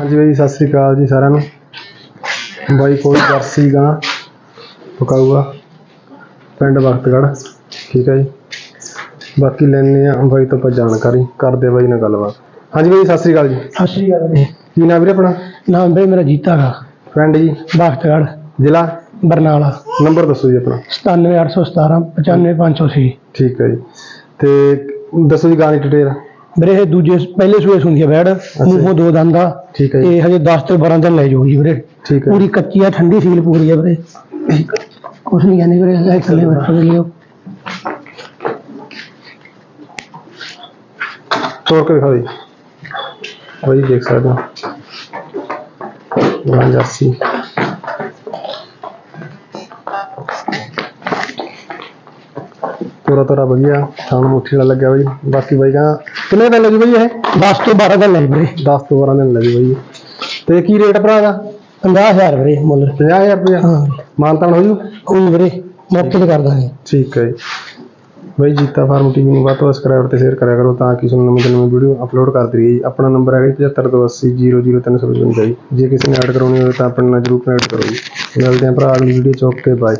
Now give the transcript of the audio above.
ਹਾਂਜੀ ਬਾਈ ਸਤਿ ਸ੍ਰੀ ਅਕਾਲ ਜੀ ਸਾਰਿਆਂ ਨੂੰ। ਬਾਈ ਕੋਲ ਜਰਸੀ ਗਾਂ ਪਕਾਊਗਾ ਪਿੰਡ ਵਕਤਗੜ੍ਹ ਠੀਕ ਹੈ ਜੀ। ਬਾਕੀ ਲੈਣੇ ਆ ਬਾਈ ਤੋਂ ਆਪਾਂ ਜਾਣਕਾਰੀ ਕਰਦੇ ਬਾਈ ਨਾਲ ਗੱਲਬਾਤ। ਹਾਂਜੀ ਬਾਈ ਸਤਿ ਸ੍ਰੀ ਅਕਾਲ ਜੀ। ਸਤਿ ਸ਼੍ਰੀ ਅਕਾਲ ਜੀ। ਕੀ ਨਾਮ ਵੀਰੇ ਆਪਣਾ? ਨਾਮ ਬਈ ਮੇਰਾ ਜੀਤਾ ਗਾ। ਪਿੰਡ ਜੀ? ਬਖਤਗੜ ਜ਼ਿਲ੍ਹਾ? ਬਰਨਾਲਾ। ਨੰਬਰ ਦੱਸੋ ਜੀ ਆਪਣਾ। 97817 95580 ਠੀਕ ਹੈ ਜੀ। ਤੇ ਦੱਸੋ ਜੀ ਗਾਂ ਦੀ ਡਿਟੇਲ। ਵੀਰੇ ਇਹ ਦੂਜੇ ਪਹਿਲੇ ਸੂਏ ਹੈ ਬੈੜ ਮੂੰਹੋਂ ਦੋ ਦੰਦ ਆ। ਠੀਕ ਹੈ ਜੀ। ਇਹ ਹਜੇ 10 ਤੋਂ 12 ਦਿਨ ਲੈ ਜਾਊਗੀ ਵੀਰੇ। ਠੀਕ ਹੈ। ਪੂਰੀ ਕੱਚੀ ਆ ਠੰਡੀ ਸੀਲ ਪੂਰੀ ਆ ਵੀਰੇ। ਕੁਛ ਨਹੀਂ ਕਹਿੰਦੇ ਵੀਰੇ ਲੈ ਥੱਲੇ ਬੈਠੋ ਲਿਓ। ਤੋੜ ਕੇ ਦਿਖਾਓ ਜੀ ਬਾਈ ਦੇਖ ਸਕਦੇ ਹੋ। ਜਰਸੀ। ਤੋਰਾ ਤੋਰਾ ਵਧੀਆ ਥਾਣ ਮੁੱਠੀ ਨਾਲ ਲੱਗਿਆ ਬਾਈ। ਬਾਕੀ ਬਾਈ ਕਹਾਂ ਕਿੰਨੇ ਦਿਨ ਲੱਗੀ ਬਾਈ ਇਹ? 10 ਤੋਂ 12 ਦਿਨ ਲੈ ਵੀਰੇ 10 ਤੋਂ 12 ਦਿਨ ਲੱਗੀ ਬਾਈ ਤੇ ਕੀ ਰੇਟ ਭਰਾ ਦਾ? 50000 ਵੀਰੇ ਮੁੱਲ। 50000 ਰੁਪਇਆ? ਹਾਂ। ਮਾਨਤਾਨ ਹੋ ਜੂ ਉਹ ਵੀਰੇ ਮੌਕੇ ਤੇ ਕਰ ਦਾਂਗੇ। ਠੀਕ ਹੈ ਬਾਈ ਜੀਤਾ ਫਾਰਮ ਟੀਵੀ ਨੂੰ ਵੱਧ ਤੋਂ ਸਬਸਕ੍ਰਾਈਬ ਤੇ ਸ਼ੇਅਰ ਕਰਿਆ ਕਰੋ ਤਾਂ ਕਿ ਤੁਹਾਨੂੰ ਨਵੀਂ ਤੋਂ ਨਵੀਂ ਵੀਡੀਓ ਅਪਲੋਡ ਕਰਦੀ ਰਹੀਏ ਆਪਣਾ ਨੰਬਰ ਹੈਗਾ ਜੀ 7528000355 ਜੀ। ਜੇ ਕਿਸੇ ਨੇ ਐਡ ਕਰਾਉਣੀ ਹੋਵੇ ਤਾਂ ਆਪਣੇ ਨਾਲ ਜਰੂਰ ਕਨੈਕਟ ਕਰੋ ਜੀ। ਮਿਲਦੇ ਹਾਂ ਭਰਾ ਅਗਲੀ ਵੀਡੀਓ ਚ। Okay bye